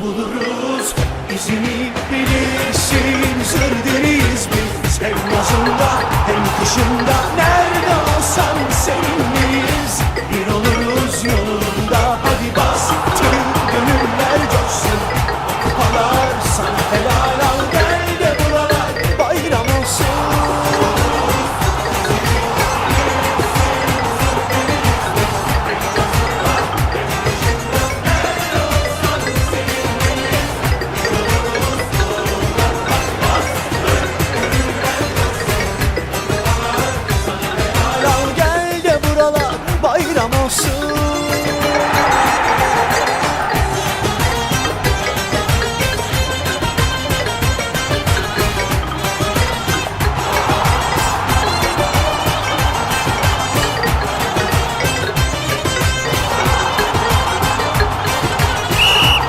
buluruz izini bilirsin Zır deriz biz hem yazında hem kışında. Nerede olsan seninleyiz Bir oluruz yolunda. Hadi bas Tüm gönüller coşsun. Kupalar sana helal.